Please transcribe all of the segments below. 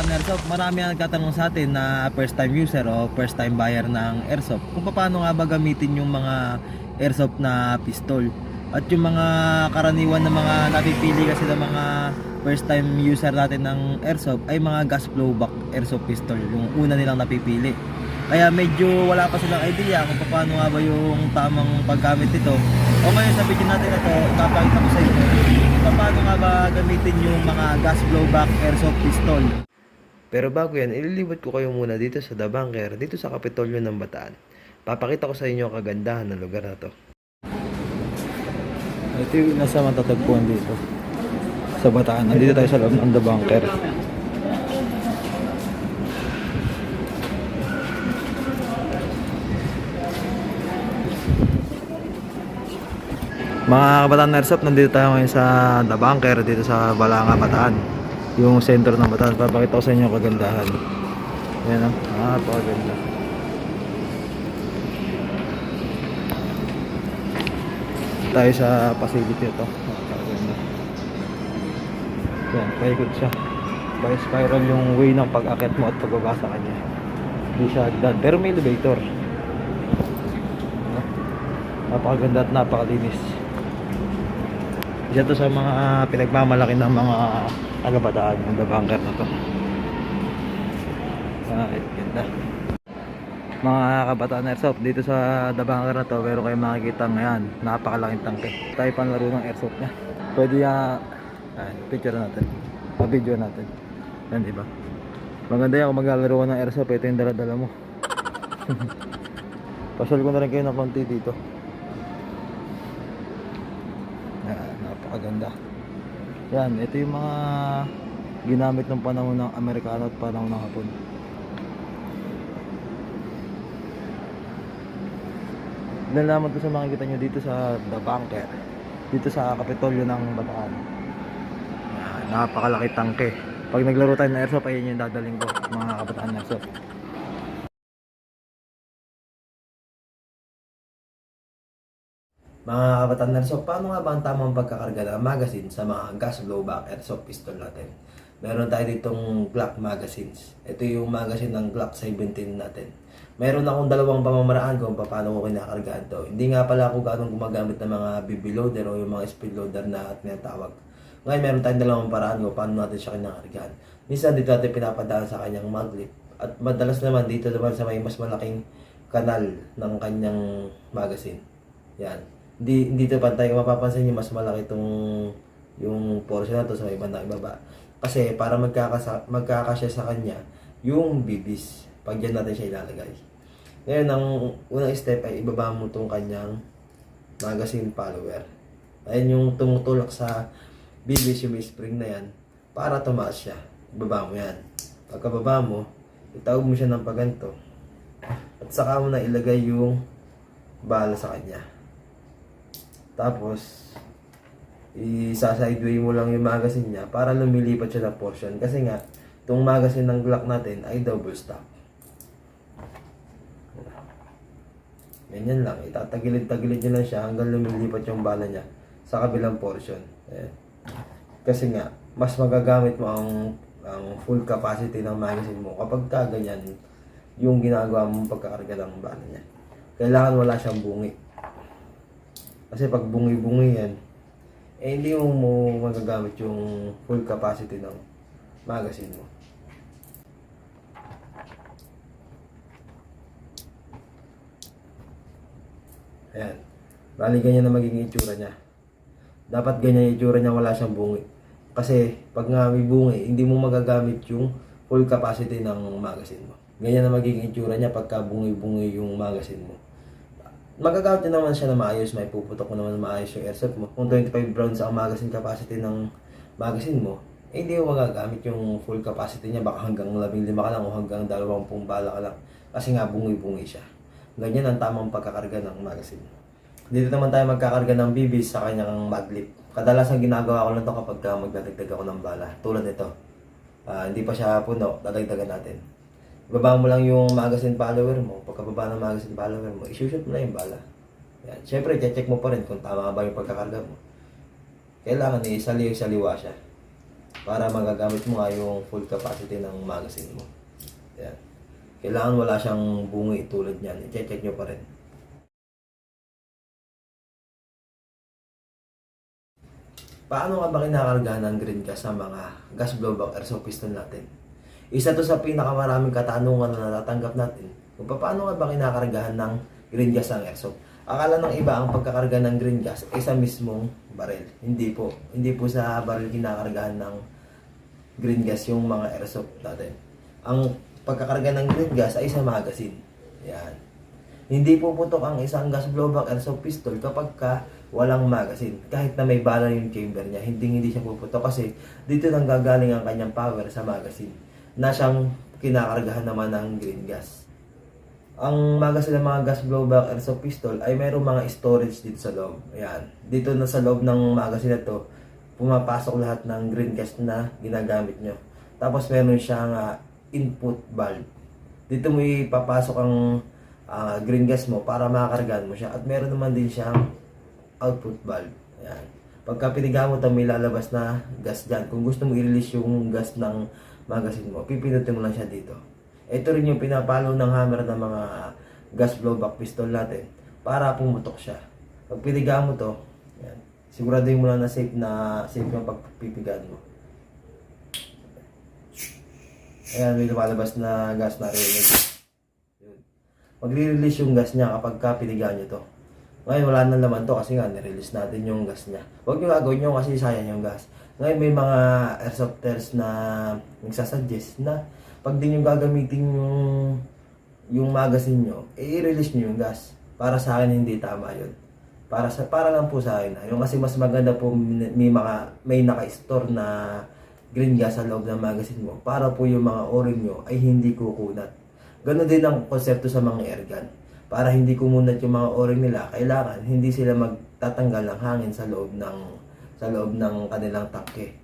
kabataan airsoft, marami ang nagtatanong sa atin na first time user o first time buyer ng airsoft kung paano nga ba gamitin yung mga airsoft na pistol. At yung mga karaniwan na mga napipili kasi ng mga first time user natin ng airsoft ay mga gas blowback airsoft pistol, yung una nilang napipili. Kaya medyo wala pa silang idea kung paano nga ba yung tamang paggamit nito. O ngayon sa video natin ito, ipapakita ko sa inyo paano nga ba gamitin yung mga gas blowback airsoft pistol. Pero bago yan, ililibot ko kayo muna dito sa The Bunker, dito sa Kapitolyo ng Bataan. Papakita ko sa inyo ang kagandahan ng lugar na to. Ito yung nasa matatagpuan dito. Sa Bataan. Nandito tayo sa loob ng The Bunker. Mga kabataan Airsoft, nandito tayo ngayon sa The Bunker, dito sa Balanga, Bataan. Yung center ng Bataan. Papakita ko sa inyo kagandahan. Ayan o, ah, napakaganda. tayo sa facility ito. Napakaganda. Yan, paikot siya. By spiral yung way ng pag-akit mo at pagbaba sa kanya. Hindi siya hagdan. Pero may elevator. Ano? Napakaganda at napakalinis. Isa to sa mga pinagmamalaki ng mga tagabataan ng The Bunker na to. Ah, ganda. Mga kabataan airsoft dito sa Dabangar na to pero kayo makikita ngayon. Napakalaking tangke. Tayo panlaro ng airsoft niya. Pwede ya uh, picture natin. Pa video natin. Yan diba maganda yan kung maglalaro ka ng airsoft ito yung daladala mo. Pasal ko na rin kayo ng konti dito. Yan napakaganda yan ito yung mga ginamit ng panahon ng Amerikano at panahon ng Hapon. Nalaman to sa makikita nyo dito sa The Bunker dito sa Kapitolyo ng Bataan. Napakalaki tangke. Pag naglaro tayo ng airsoft ayun yung dadaling ko mga kabataan airsoft Mga kabataan airsoft, paano nga ba ang tamang pagkakarga ng magazine sa mga gas blowback airsoft pistol natin? Meron tayo ditong Glock magazines. Ito yung magazine ng Glock 17 natin. Meron akong dalawang pamamaraan kung paano ko kinakargaan to. Hindi nga pala ako ganong gumagamit ng mga BB loader o yung mga speed loader na tinatawag. Ngayon meron tayong dalawang paraan kung paano natin siya kinakargaan. Minsan dito natin pinapadaan sa kanyang maglip. At madalas naman dito naman sa may mas malaking kanal ng kanyang magazine. Yan. Hindi hindi ito pantay. Mapapansin niyo mas malaki itong yung portion na to sa may bandang ibaba. Kasi para magkakasa, magkakasya sa kanya yung bibis. Pag dyan natin siya ilalagay. Ngayon, ang unang step ay ibaba mo itong kanyang magazine follower. Ayan yung tumutulak sa bibis yung spring na yan para tumaas siya. Ibaba mo yan. Pagkababa mo, itawag mo siya ng paganto. At saka mo na ilagay yung bala sa kanya. Tapos, isa-sideway mo lang yung magazine niya para lumilipat siya ng portion. Kasi nga, itong magazine ng Glock natin ay double stack. Ganyan lang. Itatagilid-tagilid niya lang siya hanggang lumilipat yung bala niya sa kabilang portion. Ayan. Kasi nga, mas magagamit mo ang ang full capacity ng magazine mo kapag ka ganyan yung ginagawa mong pagkakarga ng bala niya. Kailangan wala siyang bungi. Kasi pag bungi-bungi yan, eh hindi mo magagamit yung full capacity ng magazine mo. Ayan. Bali ganyan na magiging itsura niya. Dapat ganyan yung itsura niya, wala siyang bungi. Kasi pag nga may bungi, hindi mo magagamit yung full capacity ng magazine mo. Ganyan na magiging itsura niya pagka bungi-bungi yung magazine mo. Magagamit din naman siya na maayos, may puputok mo naman na maayos yung airsoft mo. Kung 25 rounds ang magazine capacity ng magazine mo, eh hindi mo magagamit yung full capacity niya. Baka hanggang 15 ka lang o hanggang 20 bala ka lang. Kasi nga bungi-bungi siya. Ganyan ang tamang pagkakarga ng magazine. Dito naman tayo magkakarga ng bibis sa kanyang maglip. Kadalasan ginagawa ko lang to kapag uh, magdadagdag ako ng bala. Tulad nito. Ah, hindi pa siya puno, dadagdagan natin. Ibaba mo lang yung magazine follower mo. Pagkababa ng magazine follower mo, isushoot mo na yung bala. Yan. Siyempre, check mo pa rin kung tama ba yung pagkakarga mo. Kailangan eh, saliw-saliwa siya. para magagamit mo nga yung full capacity ng magazine mo. Yan. Kailangan wala siyang bungi tulad niyan. I-check nyo pa rin. Paano nga ba kinakargahan ng green gas sa mga gas blowback airsoft piston natin? Isa to sa pinakamaraming katanungan na natatanggap natin kung paano nga ba kinakargahan ng green gas ang airsoft. Akala ng iba ang pagkakarga ng green gas ay sa mismong barel. Hindi po. Hindi po sa barel kinakargahan ng green gas yung mga airsoft natin. Ang pagkakarga ng green gas ay sa magazine. Yan. Hindi po putok ang isang gas blowback airsoft pistol kapag ka walang magazine. Kahit na may bala yung chamber niya, hindi hindi siya puputok kasi dito nang gagaling ang kanyang power sa magazine na siyang kinakargahan naman ng green gas. Ang magazine ng mga gas blowback airsoft pistol ay mayroong mga storage dito sa loob. Ayan. Dito na sa loob ng magazine na to, pumapasok lahat ng green gas na ginagamit nyo. Tapos meron siyang ah, input valve. Dito mo ipapasok ang ah, green gas mo para makakargahan mo siya. At meron naman din siyang output valve. Ayan. Pagka piniga mo ito, may lalabas na gas dyan. Kung gusto mo i-release yung gas ng magazine mo, pipinutin mo lang siya dito. Ito rin yung pinapalo ng hammer ng mga gas blowback pistol natin para pumutok siya. Pag piniga mo to, yan, siguraduhin mo lang na safe na safe yung pagpipigaan mo. Ayan, may lumalabas na gas na rin. Yun. Magre-release yung gas niya kapag ka pinigaan nyo to. Ngayon, wala na naman to kasi nga, nirelease natin yung gas niya. Huwag nyo gagawin nyo kasi sayang yung gas. Ngayon, may mga airsofters na nagsasuggest na pag di nyo gagamitin yung yung magazine nyo, eh, i-release nyo yung gas. Para sa akin, hindi tama yun. Para sa para lang po sa akin. Yung kasi mas maganda po may mga may naka-store na green gas sa loob ng magazine mo para po yung mga o-ring nyo ay hindi kukunat. Ganon din ang konsepto sa mga airgun. Para hindi kumunat yung mga o-ring nila, kailangan hindi sila magtatanggal ng hangin sa loob ng sa loob ng kanilang tangke.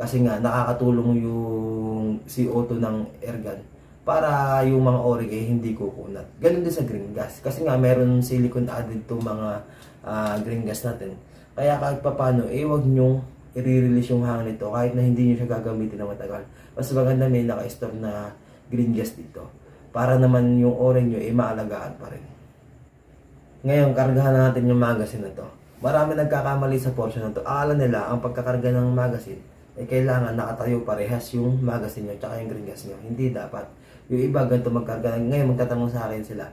Kasi nga nakakatulong yung CO2 ng airgun para yung mga o-ring ay hindi kukunat. Ganon din sa green gas. Kasi nga meron silicone added to mga ah, green gas natin. Kaya kahit papano, eh wag nyong i-release yung hangin nito kahit na hindi nyo siya gagamitin na matagal. Mas maganda may naka-store na green gas dito. Para naman yung o-ring nyo ay maalagaan pa rin. Ngayon, kargahan na natin yung magazine na to. Marami nagkakamali sa portion na to. Akala nila, ang pagkakarga ng magazine, eh kailangan nakatayo parehas yung magazine nyo tsaka yung green gas nyo. Hindi dapat. Yung iba ganito magkarga. Ngayon, magtatanong sa akin sila,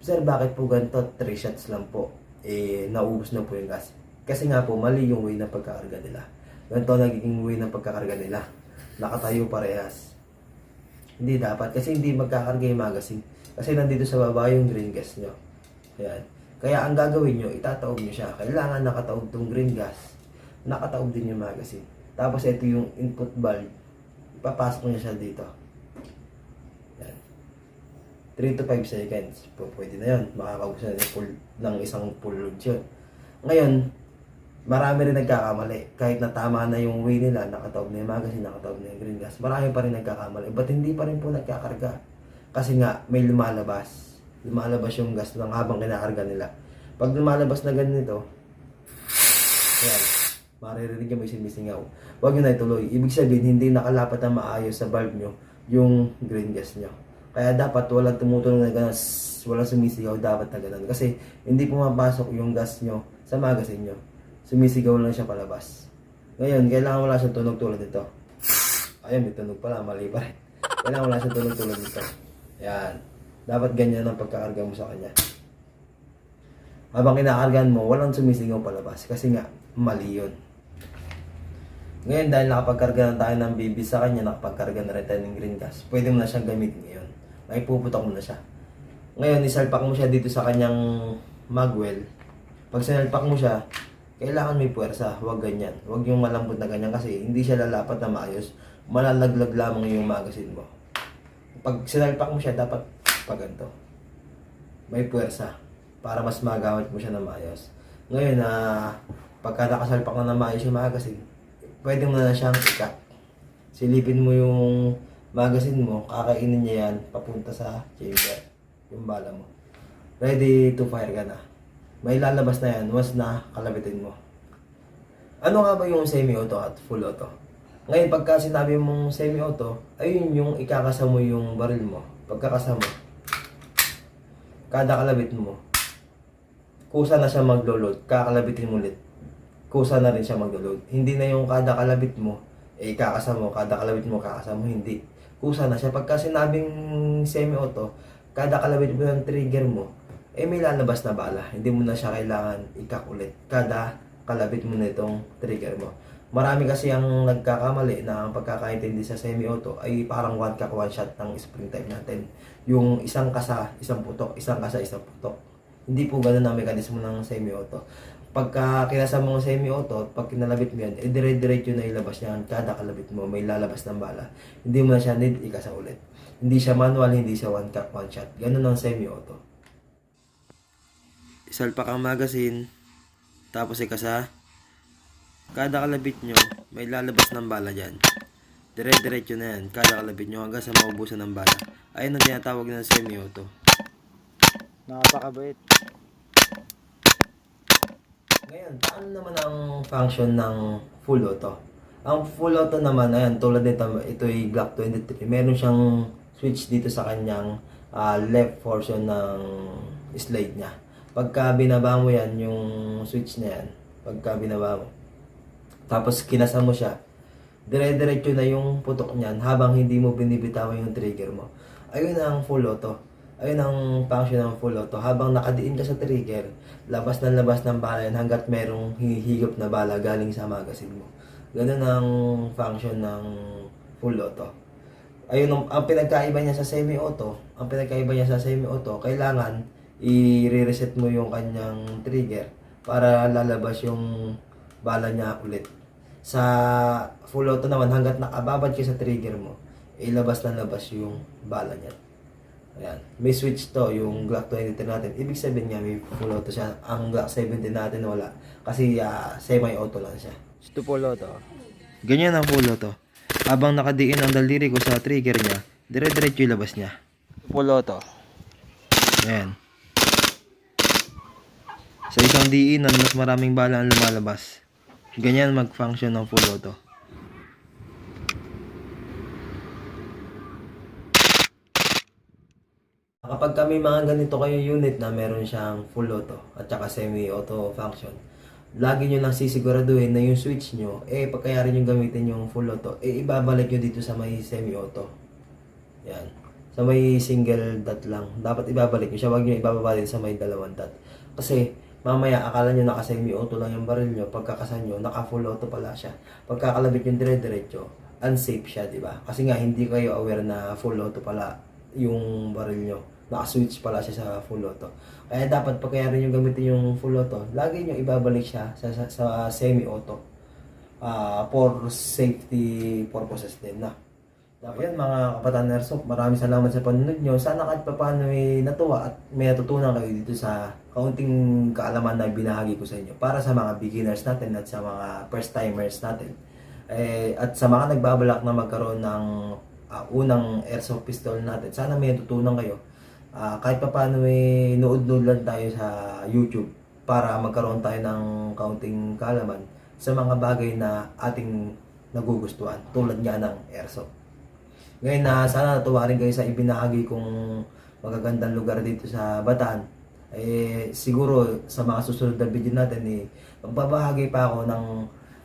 Sir, bakit po ganito? 3 shots lang po. Eh, naubos na po yung gas. Kasi nga po, mali yung way ng pagkakarga nila. Ganito nagiging way ng pagkakarga nila. Nakatayo parehas. Hindi dapat. Kasi hindi magkakarga yung magazine. Kasi nandito sa baba yung green gas nyo. Ayan. Kaya ang gagawin nyo, itataob nyo siya. Kailangan nakataob tong green gas. Nakataob din yung magazine. Tapos ito yung input valve. Ipapasok nyo siya dito. Yan. 3 to 5 seconds. Pwede na yun. Makakaubos na yung full, ng isang full load yun. Ngayon, marami rin nagkakamali. Kahit na tama na yung way nila, nakataob na yung magazine, nakataob na yung green gas. Marami pa rin nagkakamali. Ba't hindi pa rin po nagkakarga? Kasi nga, may lumalabas. Lumalabas yung gas ng habang kinakarga nila. Pag lumalabas na ganito, yan, maririnig nyo may simisingaw. Huwag nyo na ituloy. Ibig sabihin, hindi nakalapat na maayos sa valve nyo yung green gas nyo. Kaya dapat walang tumutulong na gano'n, s- walang sumisigaw, dapat na gano'n. Kasi hindi pumapasok yung gas nyo sa magazine nyo. Sumisigaw lang siya palabas. Ngayon, kailangan wala siyang tunog tulad nito. Ayun, may tunog pala, mali pa rin. Kailangan wala siyang tunog tulad nito. Yan. Dapat ganyan ang pagkakarga mo sa kanya. Habang kinakargan mo, walang sumisigaw palabas. Kasi nga, mali yun. Ngayon, dahil nakapagkarga na tayo ng BB sa kanya, nakapagkarga na rin ng green gas, pwede mo na siyang gamitin ngayon. May puputok mo na siya. Ngayon, isalpak mo siya dito sa kanyang magwell. Pag sinalpak mo siya, kailangan may puwersa, huwag ganyan. Huwag yung malambot na ganyan kasi hindi siya lalapat na maayos. Malalaglag lamang yung magazine mo. Pag sinalpak mo siya, dapat pag ganito. May puwersa para mas magamit mo siya na maayos. Ngayon na pagka nakasalpak na na maayos yung magazine, pwede mo na siyang ikat. Silipin mo yung magazine mo, kakainin niya yan papunta sa chamber, yung bala mo. Ready to fire ka na. May lalabas na yan once na kalabitin mo. Ano nga ba yung semi-auto at full auto? Ngayon, pagka sinabi mong semi-auto, ayun yung ikakasa mo yung baril mo. Pagkakasama, kada kalabit mo, kusa na siya maglo-load, kakalabitin mo ulit. Kusa na rin siya maglo-load. Hindi na yung kada kalabit mo, eh kakasa mo, kada kalabit mo, kakasa mo, hindi. Kusa na siya. Pagka sinabing semi-auto, kada kalabit mo ng trigger mo, eh may lalabas na bala. Hindi mo na siya kailangan ikak ulit. Kada kalabit mo na itong trigger mo. Marami kasi ang nagkakamali na ang pagkakaintindi sa semi-auto ay parang one cock one shot ng spring type natin. Yung isang kasa, isang putok, isang kasa, isang putok. Hindi po ganun ang mekanismo ng semi-auto. Pagka kinasa mo ng semi-auto, pag kinalabit mo yan, eh dire-diretso na ilabas niya kada kalabit mo, may lalabas ng bala. Hindi mo na siya need ikasa ulit. Hindi siya manual, hindi siya one cock one shot. Ganun ang semi-auto. Isalpak ang magazine, tapos ikasa, kada kalabit nyo, may lalabas ng bala dyan. Dire-diretso na yan, kada kalabit nyo hanggang sa maubusan ng bala. Ayun ang tinatawag ng semi-auto. Napakabait. Ngayon, paano naman ang function ng full auto? Ang full auto naman, ayan, tulad nito, ito ay Glock 23. Meron siyang switch dito sa kanyang ah, left portion ng slide niya. Pagka binaba mo yan, yung switch na yan, pagka binaba mo, tapos kinasa mo siya, dire-diretso na yung putok niyan habang hindi mo binibitawan yung trigger mo. Ayun ang full auto. Ayun ang function ng full auto. Habang nakadiin ka sa trigger, labas na labas ng bala yan hanggat merong hihigop na bala galing sa magazine mo. Ganun ang function ng full auto. Ayun ang, ang pinagkaiba niya sa semi-auto, ang pinagkaiba niya sa semi-auto, kailangan i-reset mo yung kanyang trigger para lalabas yung bala niya ulit. Sa full auto naman, hanggat nakababad ka sa trigger mo, ilabas na labas yung bala niya. Ayan. May switch to, yung Glock 23 natin. Ibig sabihin niya, may full auto siya. Ang Glock 17 natin wala. Kasi ah, semi-auto lang siya. Ito full auto. Ganyan ang full auto. Habang nakadiin ang daliri ko sa trigger niya, dire-diretso yung labas niya. Full auto. Ayan. Sa isang diinan, mas maraming bala ang lumalabas. Ganyan mag-function ng full auto. Kapag kami mga ganito kayo unit na meron siyang full auto at saka semi-auto function, lagi nyo lang sisiguraduhin na yung switch nyo, eh pagkayari nyo gamitin yung full auto, eh ibabalik nyo dito sa may semi-auto. Yan. Sa may single dot lang. Dapat ibabalik nyo siya. Huwag nyo ibababa din sa may dalawang dot. Kasi mamaya akala nyo naka semi-auto lang yung baril nyo. Pagkakasan nyo, naka full auto pala siya. Pagkakalabit yung dire-diretso, unsafe siya, di ba? Kasi nga hindi kayo aware na full auto pala yung baril nyo. Naka-switch pala siya sa full auto. Kaya dapat pagkayari nyo gamitin yung full auto, lagi nyo ibabalik siya sa, sa, sa semi-auto. Ah, for safety purposes din na. Yan mga kabataan Airsoft, maraming salamat sa panunod nyo. Sana kahit pa paano may natuwa at may natutunan kayo dito sa kaunting kaalaman na binahagi ko sa inyo para sa mga beginners natin at sa mga first timers natin. Eh, at sa mga nagbabalak na magkaroon ng ah, unang airsoft pistol natin, sana may natutunan kayo. Ah, kahit pa paano may nood-nood lang tayo sa YouTube para magkaroon tayo ng kaunting kaalaman sa mga bagay na ating nagugustuhan tulad nga ng airsoft. Ngayon na sana natuwa rin kayo sa ibinahagi kong magagandang lugar dito sa Bataan. Eh, siguro sa mga susunod na video natin, eh, magbabahagi pa ako ng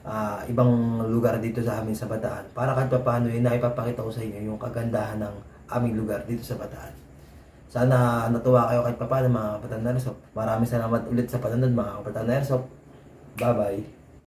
ah, ibang lugar dito sa amin sa Bataan para kahit pa paano eh, naipapakita ko sa inyo yung kagandahan ng aming lugar dito sa Bataan. Sana natuwa kayo kahit pa paano mga Bataan Airsoft. Maraming salamat ulit sa panonood mga Bataan Airsoft. Bye-bye.